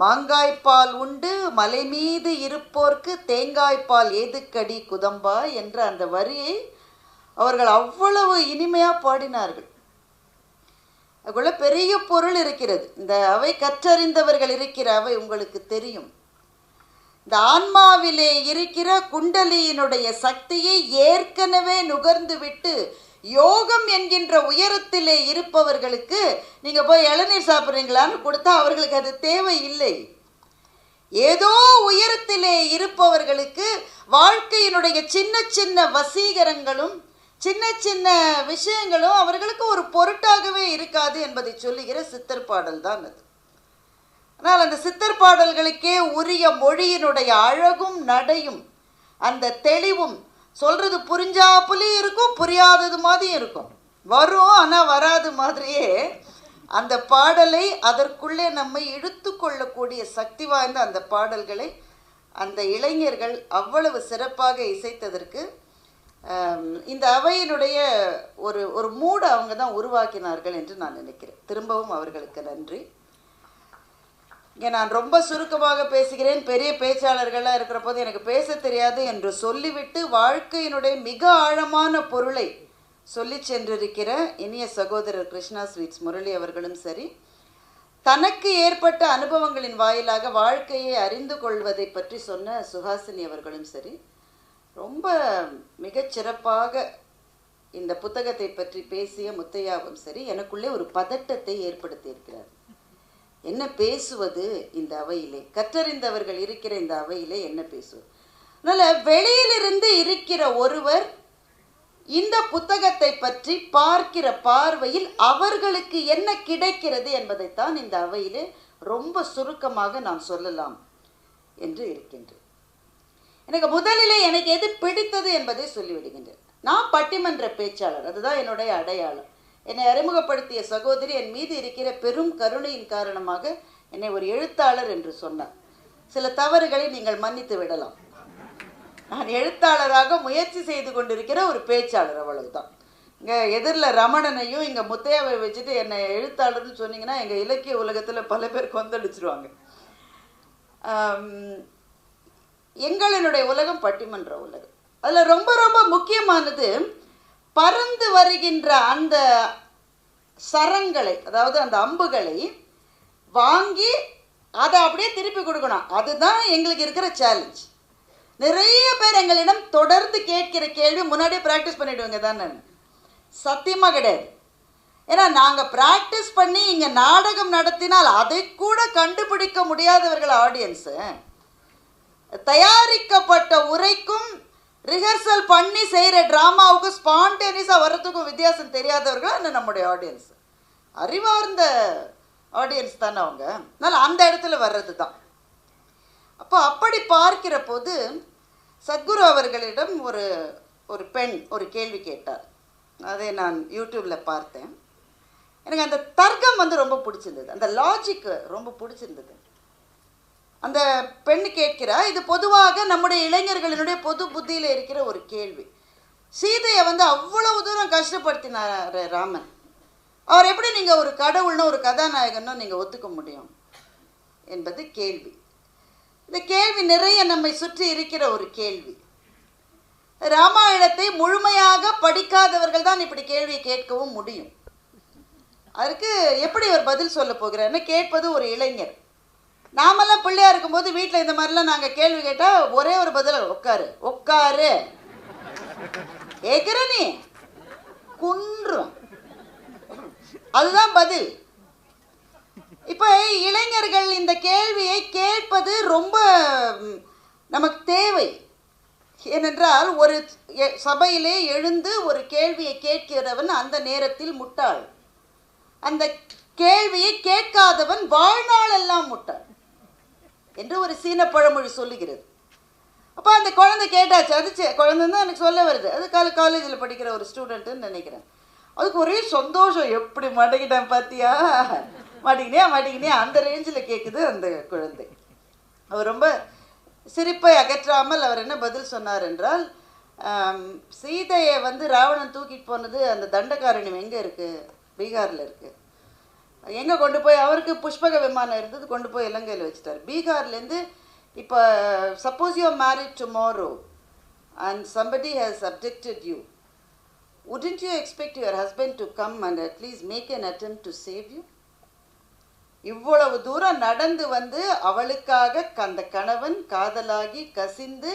மாங்காய்ப்பால் உண்டு மலை மீது இருப்போர்க்கு தேங்காய்ப்பால் ஏதுக்கடி குதம்பா என்ற அந்த வரியை அவர்கள் அவ்வளவு இனிமையாக பாடினார்கள். அதுக்குள்ள பெரிய பொருள் இருக்கிறது. இந்த அவை கற்றறிந்தவர்கள் இருக்கிற அவை உங்களுக்கு தெரியும். இந்த ஆன்மாவிலே இருக்கிற குண்டலியினுடைய சக்தியை ஏற்கனவே நுகர்ந்து விட்டு யோகம் என்கின்ற உயரத்திலே இருப்பவர்களுக்கு நீங்கள் போய் இளநீர் சாப்பிட்றீங்களான்னு கொடுத்தா அவர்களுக்கு அது தேவை இல்லை ஏதோ உயரத்திலே இருப்பவர்களுக்கு வாழ்க்கையினுடைய சின்ன சின்ன வசீகரங்களும் சின்ன சின்ன விஷயங்களும் அவர்களுக்கு ஒரு பொருட்டாகவே இருக்காது என்பதை சொல்லுகிற சித்தர் பாடல் தான் அது. ஆனால் அந்த சித்தர் பாடல்களுக்கே உரிய மொழியினுடைய அழகும் நடையும் அந்த தெளிவும் சொல்றது புரிஞ்சாப்புலையும் இருக்கும் புரியாதது மாதிரியும் இருக்கும். வரும் ஆனால் வராது மாதிரியே அந்த பாடலை அதற்குள்ளே நம்மை இழுத்து கொள்ளக்கூடிய சக்தி வாய்ந்த அந்த பாடல்களை அந்த இளைஞர்கள் அவ்வளவு சிறப்பாக இசைத்ததற்கு இந்த அவையினுடைய ஒரு ஒரு மூடை அவங்க தான் உருவாக்கினார்கள் என்று நான் நினைக்கிறேன். திரும்பவும் அவர்களுக்கு நன்றி. இங்கே நான் ரொம்ப சுருக்கமாக பேசுகிறேன். பெரிய பேச்சாளர்களாக இருக்கிற போது எனக்கு பேச தெரியாது என்று சொல்லிவிட்டு வாழ்க்கையினுடைய மிக ஆழமான பொருளை சொல்லி சென்றிருக்கிற இனிய சகோதரர் கிருஷ்ணா ஸ்வீட்ஸ் முரளி அவர்களும் சரி. தனக்கு ஏற்பட்ட அனுபவங்களின் வாயிலாக வாழ்க்கையை அறிந்து கொள்வதை பற்றி சொன்ன சுஹாசினி அவர்களும் சரி. ரொம்ப மிகச்சிறப்பாக இந்த புத்தகத்தை பற்றி பேசிய முத்தையாவும் சரி எனக்குள்ளே ஒரு பதட்டத்தை ஏற்படுத்தியிருக்கிறார். என்ன பேசுவது இந்த அவையிலே? கற்றறிந்தவர்கள் இருக்கிற இந்த அவையிலே என்ன பேசுவது? அதனால் வெளியிலிருந்து இருக்கிற ஒருவர் இந்த புத்தகத்தை பற்றி பார்க்கிற பார்வையில் அவர்களுக்கு என்ன கிடைக்கிறது என்பதைத்தான் இந்த அவையிலே ரொம்ப சுருக்கமாக நான் சொல்லலாம் என்று இருக்கின்றேன். எனக்கு முதலிலே எனக்கு எது பிடித்தது என்பதை சொல்லிவிடுகின்றேன். நான் பட்டிமன்ற பேச்சாளர் அதுதான் என்னுடைய அடையாளம். என்னை அறிமுகப்படுத்திய சகோதரி என் மீது இருக்கிற பெரும் கருணையின் காரணமாக என்னை ஒரு எழுத்தாளர் என்று சொன்னார். சில தவறுகளை நீங்கள் மன்னித்து விடலாம். நான் எழுத்தாளராக முயற்சி செய்து கொண்டிருக்கிற ஒரு பேச்சாளர் அவ்வளவுதான். இங்கே எதிரில் ரமணனையும் இங்கே முத்தையாவை வச்சுட்டு என்னை எழுத்தாளர்னு சொன்னீங்கன்னா எங்கள் இலக்கிய உலகத்தில் பல பேர் கொந்தளிச்சிருவாங்க. எங்களினுடைய உலகம் பட்டிமன்ற உலகம். அதில் ரொம்ப ரொம்ப முக்கியமானது பறந்து வருகின்ற அந்த சரங்களை அதாவது அந்த அம்புகளை வாங்கி அதை அப்படியே திருப்பி கொடுக்கணும். அதுதான் எங்களுக்கு இருக்கிற சேலஞ்ச் நிறைய பேர் எங்களிடம் தொடர்ந்து கேட்கிற கேள்வி முன்னாடியே ப்ராக்டிஸ் பண்ணிடுவீங்க தானே. சத்தியமாக கிடையாது. ஏன்னா நாங்கள் ப்ராக்டிஸ் பண்ணி இங்கே நாடகம் நடத்தினால் அதை கூட கண்டுபிடிக்க முடியாதவர்கள் ஆடியன்ஸு தயாரிக்கப்பட்ட உரைக்கும் ரிஹர்சல் பண்ணி செய்கிற ட்ராமாவுக்கும் ஸ்பான்டேனியஸாக வர்றதுக்கும் வித்தியாசம் தெரியாதவர்கள் அந்த நம்முடைய ஆடியன்ஸ் அறிவார்ந்த ஆடியன்ஸ் தானே அவங்க. அதனால் அந்த இடத்துல வர்றது தான் அப்போ அப்படி பார்க்கிற போது சத்குரு அவர்களிடம் ஒரு ஒரு பெண் ஒரு கேள்வி கேட்டார். அதை நான் யூடியூப்பில் பார்த்தேன். எனக்கு அந்த தர்க்கம் வந்து ரொம்ப பிடிச்சிருந்தது. அந்த லாஜிக்கு ரொம்ப பிடிச்சிருந்தது. அந்த பெண் கேட்கிறா இது பொதுவாக நம்முடைய இளைஞர்களினுடைய பொது புத்தியில் இருக்கிற ஒரு கேள்வி. சீதையை வந்து அவ்வளவு தூரம் கஷ்டப்படுத்தினார் ராமன். அவர் எப்படி நீங்கள் ஒரு கடவுள்னு ஒரு கதாநாயகனும் நீங்கள் ஒத்துக்க முடியும் என்பது கேள்வி. இந்த கேள்வி நிறைய நம்மை சுற்றி இருக்கிற ஒரு கேள்வி. ராமாயணத்தை முழுமையாக படிக்காதவர்கள் தான் இப்படி கேள்வியை கேட்கவும் முடியும். அதற்கு எப்படி அவர் பதில் சொல்ல போகிறார்னு கேட்பது ஒரு இளைஞர். நாமெல்லாம் பிள்ளையா இருக்கும்போது வீட்டில் இந்த மாதிரிலாம் நாங்கள் கேள்வி கேட்டால் ஒரே ஒரு பதில் உட்காரு உட்காரு கேட்குற நீ? குன்றும். அதுதான் பதில். இப்போ இளைஞர்கள் இந்த கேள்வியை கேட்பது ரொம்ப நமக்கு தேவை. ஏனென்றால் ஒரு எ- சபையிலே எழுந்து ஒரு கேள்வியை கேட்கிறவன் அந்த நேரத்தில் முட்டாள். அந்த கேள்வியை கேட்காதவன் வாழ்நாளெல்லாம் முட்டாள். என்று ஒரு சீன பழமொழி சொல்லுகிறது. அப்போ அந்த குழந்தை கேட்டாச்சு அது குழந்தைன்னு எனக்கு சொல்ல வருது. அது கால காலேஜில் படிக்கிற ஒரு ஸ்டூடெண்ட்டுன்னு நினைக்கிறேன். அதுக்கு ஒரே சந்தோஷம் எப்படி மாட்டிக்கிட்டேன் பார்த்தியா மாட்டிக்கினியா மாட்டிக்கினியா? அந்த ரேஞ்சில் கேட்குது அந்த குழந்தை. அவர் ரொம்ப சிரிப்பை அகற்றாமல் அவர் என்ன பதில் சொன்னார் என்றால் சீதையை வந்து ராவணன் தூக்கிட்டு போனது அந்த தண்டகாரண்யம் எங்கே இருக்குது பீகாரில் இருக்குது எங்கே கொண்டு போய் அவருக்கு புஷ்பக விமானம் இருந்தது கொண்டு போய் இலங்கையில் வச்சுட்டார். பீகார்லேருந்து இப்போ suppose you married tomorrow and somebody has objected you wouldn't you expect your husband to come and at least make an attempt to save you இவ்வளவு தூரம் நடந்து வந்து அவளுக்காக அந்த கணவன் காதலாகி கசிந்து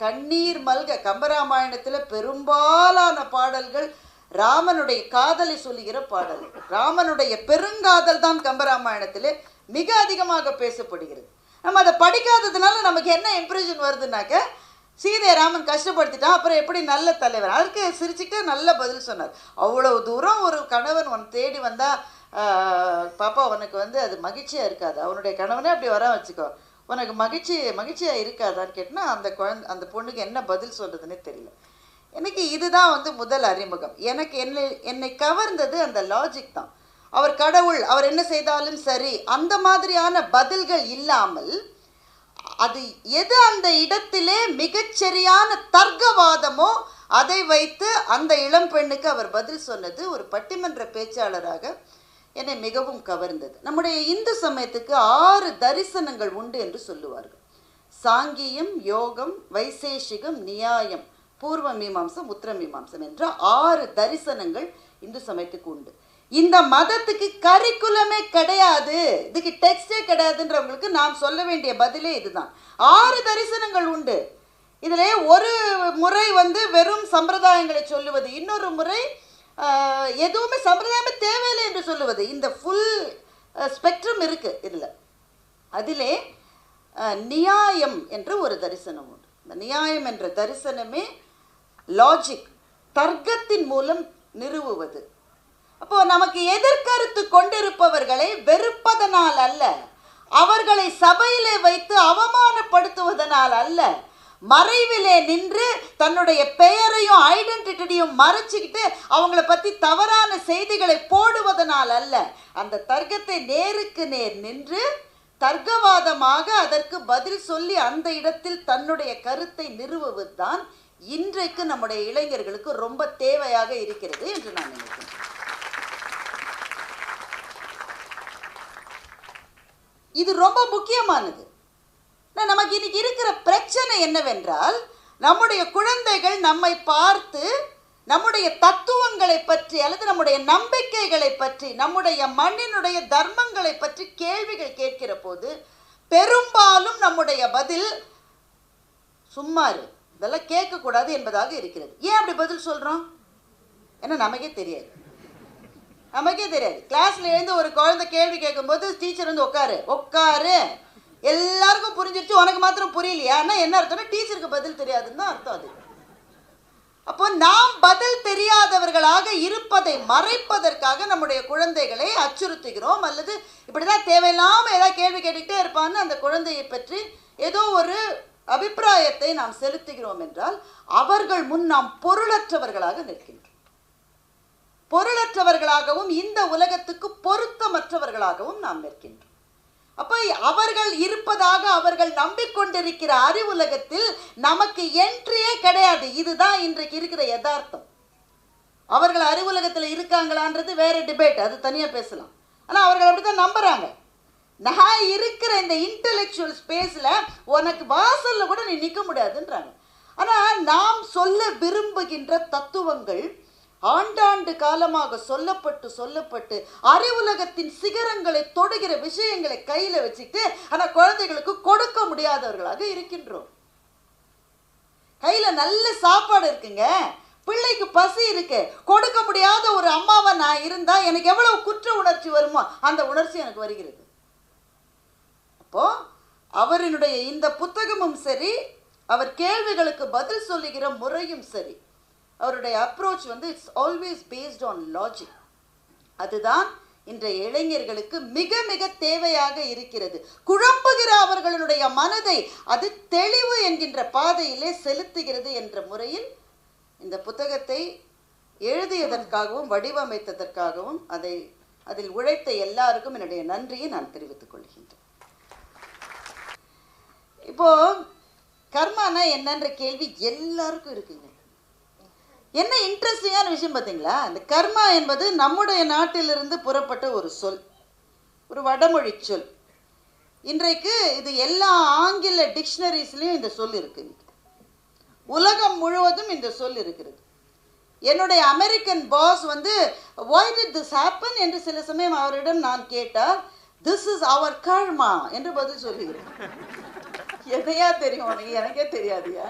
கண்ணீர் மல்க கம்பராமாயணத்தில் பெரும்பாலான பாடல்கள் ராமனுடைய காதலை சொல்லுகிற பாடல். ராமனுடைய பெருங்காதல் தான் கம்பராமாயணத்தில் மிக அதிகமாக பேசப்படுகிறது. நம்ம அதை படிக்காததுனால நமக்கு என்ன இம்ப்ரெஷன் வருதுனாக்க சீதையை ராமன் கஷ்டப்படுத்திட்டான் அப்புறம் எப்படி நல்ல தலைவர்? அதுக்கு சிரிச்சுக்கிட்டே நல்ல பதில் சொன்னார். அவ்வளவு தூரம் ஒரு கணவன் உன் தேடி வந்தா பாப்பா உனக்கு வந்து அது மகிழ்ச்சியாக இருக்காது. அவனுடைய கணவனே அப்படி வர வச்சுக்கோ. உனக்கு மகிழ்ச்சி மகிழ்ச்சியாக இருக்காதான்னு கேட்டினா அந்த குழந்தை அந்த பொண்ணுக்கு என்ன பதில் சொல்கிறதுனே தெரியல. எனக்கு இதுதான் வந்து முதல் அறிமுகம். எனக்கு என்னை என்னை கவர்ந்தது அந்த லாஜிக் தான். அவர் கடவுள் அவர் என்ன செய்தாலும் சரி அந்த மாதிரியான பதில்கள் இல்லாமல் அது எது அந்த இடத்திலே மிகச்சரியான தர்க்கவாதமோ அதை வைத்து அந்த இளம் பெண்ணுக்கு அவர் பதில் சொன்னது ஒரு பட்டிமன்ற பேச்சாளராக என்னை மிகவும் கவர்ந்தது. நம்முடைய இந்து சமயத்துக்கு ஆறு தரிசனங்கள் உண்டு என்று சொல்லுவார்கள். சாங்கியம் யோகம் வைசேஷிகம் நியாயம். பூர்வ மீமாம்சம் உத்தர மீமாம்சம் என்ற ஆறு தரிசனங்கள் இந்து சமயத்துக்கு உண்டு. இந்த மதத்துக்கு கரிக்குலமே கிடையாது. இதுக்கு டெக்ஸ்டே கிடையாதுன்றவங்களுக்கு நாம் சொல்ல வேண்டிய பதிலே இதுதான். ஆறு தரிசனங்கள் உண்டு. இதில் ஒரு முறை வந்து வெறும் சம்பிரதாயங்களை சொல்லுவது இன்னொரு முறை எதுவுமே சம்பிரதாயமே தேவையில்லை என்று சொல்லுவது. இந்த ஃபுல் ஸ்பெக்ட்ரம் இருக்கு இதில். அதிலே நியாயம் என்ற ஒரு தரிசனம் உண்டு. இந்த நியாயம் என்ற தரிசனமே லாஜிக் தர்க்கத்தின் மூலம் நிறுவுவது. அப்போ நமக்கு எதிர்கருத்து கொண்டிருப்பவர்களை வெறுப்பதனால் அல்ல அவர்களை சபையிலே வைத்து அவமானப்படுத்துவதனால் அல்ல மறைவிலே நின்று தன்னுடைய பெயரையும் ஐடென்டிட்டியும் மறைச்சிக்கிட்டு அவங்கள பற்றி தவறான செய்திகளை போடுவதனால் அல்ல. அந்த தர்க்கத்தை நேருக்கு நேர் நின்று தர்க்கவாதமாக அதற்கு பதில் சொல்லி அந்த இடத்தில் தன்னுடைய கருத்தை நிறுவுவதுதான் இன்றைக்கு நம்முடைய இளைஞர்களுக்கு ரொம்ப தேவையாக இருக்கிறது என்று நான் நினைக்கிறேன். இது ரொம்ப முக்கியமானது. நான் நமக்கு இன்னைக்கு இருக்கிற பிரச்சனை என்னவென்றால் நம்முடைய குழந்தைகள் நம்மை பார்த்து நம்முடைய தத்துவங்களை பற்றி அல்லது நம்முடைய நம்பிக்கைகளை பற்றி நம்முடைய மண்ணினுடைய தர்மங்களை பற்றி கேள்விகள் கேட்கிற போது பெரும்பாலும் நம்முடைய பதில் சும்மாரு இதெல்லாம் கேட்கக்கூடாது என்பதாக இருக்கிறது. ஏன் அப்படி பதில் சொல்கிறோம் ஏன்னா நமக்கே தெரியாது. நமக்கே தெரியாது. கிளாஸ்ல எழுந்து ஒரு குழந்தை கேள்வி கேட்கும்போது டீச்சர் வந்து உட்காரு. உட்காரு. எல்லாருக்கும் புரிஞ்சிருச்சு. உனக்கு மாத்திரம் புரியலையா? ஆனால் என்ன அர்த்தம்னா டீச்சருக்கு பதில் தெரியாதுன்னு தான் அர்த்தம் அது. அப்போ நாம் பதில் தெரியாதவர்களாக இருப்பதை மறைப்பதற்காக நம்முடைய குழந்தைகளை அச்சுறுத்துகிறோம். அல்லது இப்படிதான் தேவையில்லாமல் ஏதாவது கேள்வி கேட்டுக்கிட்டே இருப்பான்னு அந்த குழந்தையை பற்றி ஏதோ ஒரு அபிப்பிராயத்தை நாம் செலுத்துகிறோம் என்றால் அவர்கள் முன் நாம் பொருளற்றவர்களாக நிற்கின்றோம். பொருளற்றவர்களாகவும் இந்த உலகத்துக்கு பொருத்தமற்றவர்களாகவும் நாம் நிற்கின்றோம். அப்ப அவர்கள் இருப்பதாக அவர்கள் நம்பிக்கொண்டிருக்கிற அறிவுலகத்தில் நமக்கு என்ட்ரியே கிடையாது. இதுதான் இன்றைக்கு இருக்கிற யதார்த்தம். அவர்கள் அறிவுலகத்தில் இருக்காங்களான்றது வேற டிபேட் அது தனியாக பேசலாம். ஆனால் அவர்கள் அப்படித்தான் நம்புகிறாங்க நான் இருக்கிற இந்த இன்டலெக்சுவல் ஸ்பேஸில் உனக்கு வாசலில் கூட நீ நிற்க முடியாதுன்றாங்க. ஆனால் நாம் சொல்ல விரும்புகின்ற தத்துவங்கள் ஆண்டாண்டு காலமாக சொல்லப்பட்டு சொல்லப்பட்டு அறிவுலகத்தின் சிகரங்களை தொடுகிற விஷயங்களை கையில் வச்சுட்டு ஆனால் குழந்தைகளுக்கு கொடுக்க முடியாதவர்களாக இருக்கின்றோம். கையில் நல்ல சாப்பாடு இருக்குங்க. பிள்ளைக்கு பசி இருக்கு. கொடுக்க முடியாத ஒரு அம்மாவை நான் இருந்தால் எனக்கு எவ்வளவு குற்ற உணர்ச்சி வருமோ அந்த உணர்ச்சி எனக்கு வருகிறது. அப்போ அவரினுடைய இந்த புத்தகமும் சரி அவர் கேள்விகளுக்கு பதில் சொல்லுகிற முறையும் சரி. அவருடைய அப்ரோச் வந்து it's always based on logic அதுதான் இன்றைய இளைஞர்களுக்கு மிக மிக தேவையாக இருக்கிறது. குழம்புகிற அவர்களுடைய மனதை அது தெளிவு என்கின்ற பாதையிலே செலுத்துகிறது என்ற முறையில் இந்த புத்தகத்தை எழுதியதற்காகவும் வடிவமைத்ததற்காகவும் அதை அதில் உழைத்த எல்லாருக்கும் என்னுடைய நன்றியை நான் தெரிவித்துக் கொள்கின்றேன். இப்போ கர்மானா என்னன்ற கேள்வி எல்லாருக்கும் இருக்குங்க. என்ன இன்ட்ரெஸ்டிங்கான விஷயம் பார்த்தீங்களா? இந்த கர்மா என்பது நம்முடைய நாட்டிலிருந்து புறப்பட்ட ஒரு சொல். ஒரு வடமொழி சொல். இன்றைக்கு இது எல்லா ஆங்கில டிக்ஷனரிஸ்லையும் இந்த சொல் இருக்கு உலகம் முழுவதும் இந்த சொல் இருக்கிறது. என்னுடைய அமெரிக்கன் பாஸ் வந்து ஒய் did திஸ் happen? என்று சில சமயம் அவரிடம் நான் கேட்டால் திஸ் இஸ் அவர் கர்மா என்று பதில் சொல்லுகிறேன் எதையா தெரியும் உனக்கு எனக்கே தெரியாதுயா?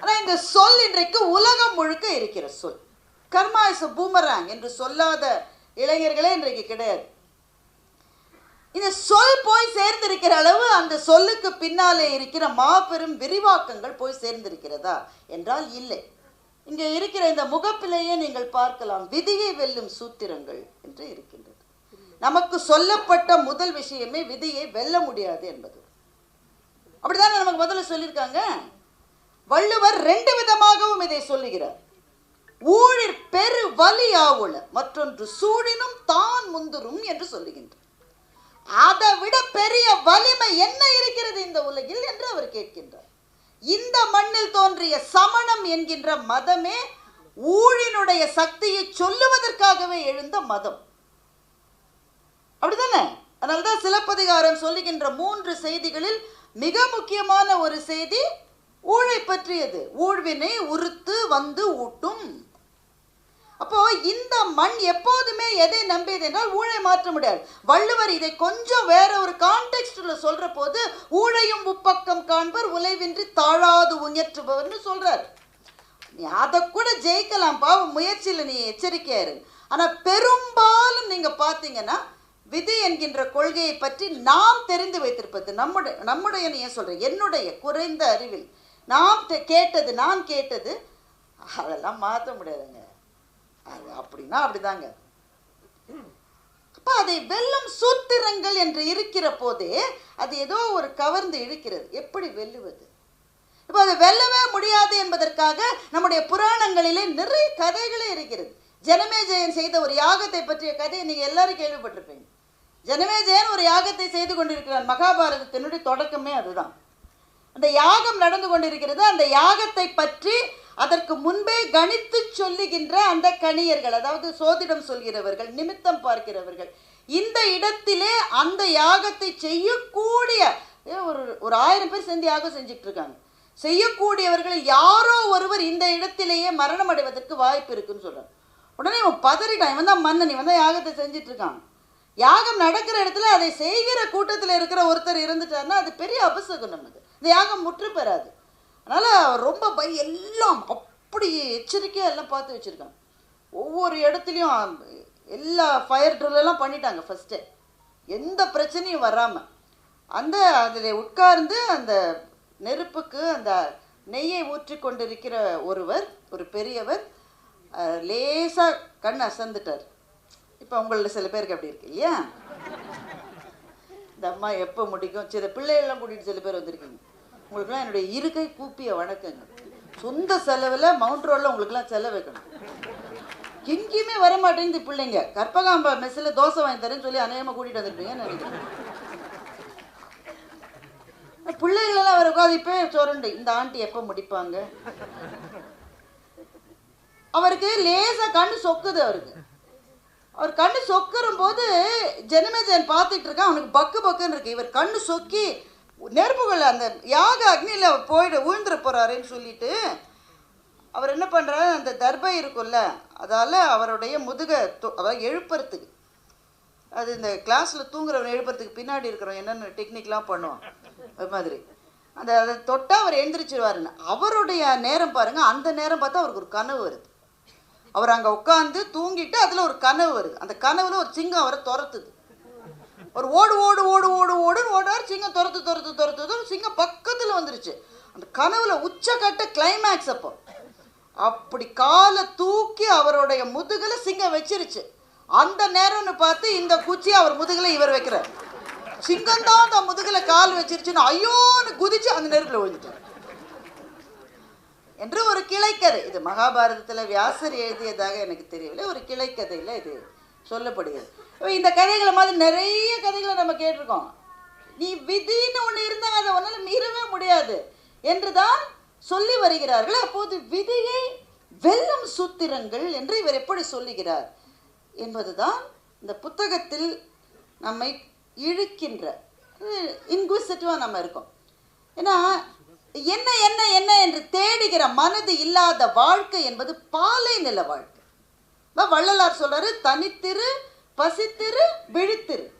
ஆனா இந்த சொல் இன்றைக்கு உலகம் முழுக்க இருக்கிற சொல். கர்மா இஸ் பூமராங் என்று சொல்லாத இளைஞர்களே இன்றைக்கு கிடையாது. இந்த சொல் போய் சேர்ந்திருக்கிற அளவு அந்த சொல்லுக்கு பின்னாலே இருக்கிற மாபெரும் விரிவாக்கங்கள் போய் சேர்ந்திருக்கிறதா என்றால் இல்லை. இங்கே இருக்கிற இந்த முகப்பிலேயே நீங்கள் பார்க்கலாம் விதியை வெல்லும் சூத்திரங்கள் என்று இருக்கின்றது. நமக்கு சொல்லப்பட்ட முதல் விஷயமே விதியை வெல்ல முடியாது என்பது. அப்படிதானே நமக்கு முதல்ல சொல்லியிருக்காங்க? வள்ளுவர் ரெண்டு விதமாகவும் இதை சொல்லுகிறார். ஊழிற் பெரு வலி ஆவுள மற்றொன்று சூழினும் தான் முந்துரும் என்று சொல்லுகின்றார். அதை விட பெரிய வலிமை என்ன இருக்கிறது இந்த உலகில் என்று அவர் கேட்கின்றார். இந்த மண்ணில் தோன்றிய சமணம் என்கின்ற மதமே ஊழினுடைய சக்தியை சொல்லுவதற்காகவே எழுந்த மதம். அப்படிதானே? அதனால்தான் சிலப்பதிகாரம் சொல்லுகின்ற மூன்று செய்திகளில் மிக முக்கியமான ஒரு செய்தி ஊழை பற்றியது. ஊழ்வினை உறுத்து வந்து ஊட்டும். அப்போ இந்த மண் எப்போதுமே எதை நம்பியது என்றால் ஊழை மாற்ற முடியாது. வள்ளுவர் இதை கொஞ்சம் வேற ஒரு கான்டெக்ட்ல சொல்ற போது ஊழையும் உப்பக்கம் காண்பர் உலைவின்றி தாழாது உயற்றுபவர்னு சொல்றார். நீ அதை கூட ஜெயிக்கலாம் பாவம் முயற்சியில் நீ எச்சரிக்கையாரு ஆனால் பெரும்பாலும் நீங்கள் பார்த்தீங்கன்னா விதி என்கின்ற கொள்கையை பற்றி நாம் தெரிந்து வைத்திருப்பது நம்முடைய நம்முடைய ஏன் சொல்கிறேன் என்னுடைய குறைந்த அறிவில். நாம் கேட்டது நான் கேட்டது அதெல்லாம் மாற்ற முடியாதுங்க. அது அப்படின்னா அப்படிதாங்க. அப்போ அதை வெல்லும் சூத்திரங்கள் என்று இருக்கிற போதே அது ஏதோ ஒரு கவர்ந்து இழுக்கிறது. எப்படி வெல்லுவது? இப்போ அதை வெல்லவே முடியாது என்பதற்காக நம்முடைய புராணங்களிலே நிறைய கதைகளே இருக்கிறது. ஜனமேஜயன் செய்த ஒரு யாகத்தை பற்றிய கதையை நீங்கள் எல்லாரும் கேள்விப்பட்டிருப்பீங்க. ஜனமேஜயன் ஒரு யாகத்தை செய்து கொண்டிருக்கிறார். மகாபாரதத்தினுடைய தொடக்கமே அதுதான். அந்த யாகம் நடந்து கொண்டிருக்கிறது. அந்த யாகத்தை பற்றி அதற்கு முன்பே கணித்து சொல்லுகின்ற அந்த கணியர்கள் அதாவது சோதிடம் சொல்கிறவர்கள் நிமித்தம் பார்க்கிறவர்கள் இந்த இடத்திலே அந்த யாகத்தை செய்யக்கூடிய ஒரு ஒரு ஆயிரம் பேர் சேர்ந்து யாகம் செஞ்சுட்டு இருக்காங்க செய்யக்கூடியவர்கள் யாரோ ஒருவர் இந்த இடத்திலேயே மரணம் அடைவதற்கு வாய்ப்பு இருக்குன்னு சொல்றாங்க. உடனே இவன் பதறிட்டான். இவன் தான் மன்னன். இவன் தான் யாகத்தை செஞ்சுட்டு இருக்கான் யாகம் நடக்கிற இடத்துல அதை செய்கிற கூட்டத்தில் இருக்கிற ஒருத்தர் இருந்துட்டாருன்னா அது பெரிய அபசகுனம் அது. இந்த யாகம் முற்று பெறாது. அதனால் ரொம்ப பய எல்லாம் அப்படி எச்சரிக்கையாக எல்லாம் பார்த்து வச்சிருக்காங்க. ஒவ்வொரு இடத்துலையும் எல்லா ஃபயர் ட்ரில்லெல்லாம் பண்ணிட்டாங்க ஃபஸ்ட்டு எந்த பிரச்சனையும் வராமல் அந்த அதில் உட்கார்ந்து அந்த நெருப்புக்கு அந்த நெய்யை ஊற்றி கொண்டிருக்கிற ஒருவர் ஒரு பெரியவர் லேசாக கண் அசந்துட்டார். இப்போ உங்களில் சில பேருக்கு அப்படி இருக்கு. இல்லையா? இந்த அம்மா எப்போ முடிக்கும்? சில பிள்ளைகள்லாம் கூட்டிகிட்டு சில பேர் வந்திருக்கீங்க. உங்களுக்குலாம் என்னுடைய இருக்கை கூப்பிய வணக்கங்க சொந்த செலவில் மவுண்ட் ரோடில் உங்களுக்குலாம் செலவு வைக்கணும். எங்கேயுமே வர மாட்டேங்குது பிள்ளைங்க. கற்பகாம்பா மெஸ்ஸில் தோசை வாங்கி தரேன்னு சொல்லி அநேகமாக கூட்டிகிட்டு வந்திருப்பீங்கன்னு நினைக்கிறேன் பிள்ளைகளெல்லாம் வர உட்காந்து இப்போ சொரண்டு. இந்த ஆண்டி எப்போ முடிப்பாங்க? அவருக்கு லேசாக கண்ணு சொக்குது அவருக்கு. அவர் கண்ணு சொக்குற போது ஜனமேஜன் பார்த்துட்டு இருக்கான். அவனுக்கு பக்கு பக்குன்னு இருக்கு. இவர் கண்ணு சொக்கி நெருப்புகள் அந்த யாக அக்னியில் போயிட விழுந்துட போகிறாருன்னு சொல்லிட்டு அவர் என்ன பண்ணுறாரு அந்த தர்பை இருக்கும்ல அதால் அவருடைய முதுகை தொ- அதாவது எழுப்புறதுக்கு. அது இந்த கிளாஸில் தூங்குறவன் எழுப்புறதுக்கு பின்னாடி இருக்கிறவன் என்னென்ன டெக்னிக்லாம் பண்ணுவான். அது மாதிரி. அந்த அதை தொட்டால் அவர் எழுந்திரிச்சிருவாருன்னு. அவருடைய நேரம் பாருங்கள் அந்த நேரம் பார்த்தா அவருக்கு ஒரு கனவு வருது. அவர் அங்கே உட்காந்து தூங்கிட்டு அதில் ஒரு கனவு வருது. அந்த கனவுல ஒரு சிங்கம் அவரை துரத்துது. ஒரு ஓடு ஓடு ஓடு ஓடு ஓடுன்னு ஓடுவார் சிங்கம் துரத்து துரத்து துரத்துது சிங்கம் பக்கத்தில் வந்துருச்சு. அந்த கனவுல உச்சக்கட்ட கிளைமேக்ஸ் அப்போ. அப்படி காலை தூக்கி அவருடைய முதுகில் சிங்கம் வச்சிருச்சு. அந்த நேரம்னு பார்த்து இந்த குச்சி அவர் முதுகில் இவர் வைக்கிறார். சிங்கம் தான் அந்த முதுகில் கால் வச்சிருச்சுன்னு ஐயோன்னு குதிச்சு அந்த நெருப்பில் விழுந்துட்டார். என்று ஒரு கிளைக்கதை. இது மகாபாரதத்தில் வியாசர் எழுதியதாக எனக்கு தெரியவில்லை. ஒரு கிளைக்கதையில் இது சொல்லப்படுகிறது. இப்போ இந்த கதைகளை மாதிரி நிறைய கதைகளை நம்ம கேட்டிருக்கோம். நீ விதின்னு ஒன்று இருந்தால் அதை உன்னால் மீறவே முடியாது என்று தான் சொல்லி வருகிறார்கள். அப்போது விதியை வெல்லும் சூத்திரங்கள் என்று இவர் எப்படி சொல்லுகிறார் என்பதுதான் இந்த புத்தகத்தில் நம்மை இழுக்கின்ற இன்குவிசிட்டிவாக நம்ம இருக்கோம். ஏன்னா என்ன என்ன என்ன என்று தேடுகிற மனது இல்லாத வாழ்க்கை என்பது பாலை நில வாழ்க்கை. வள்ளலார் சொல்றாரு தனித்திரு பசித்திரு விழித்திரு.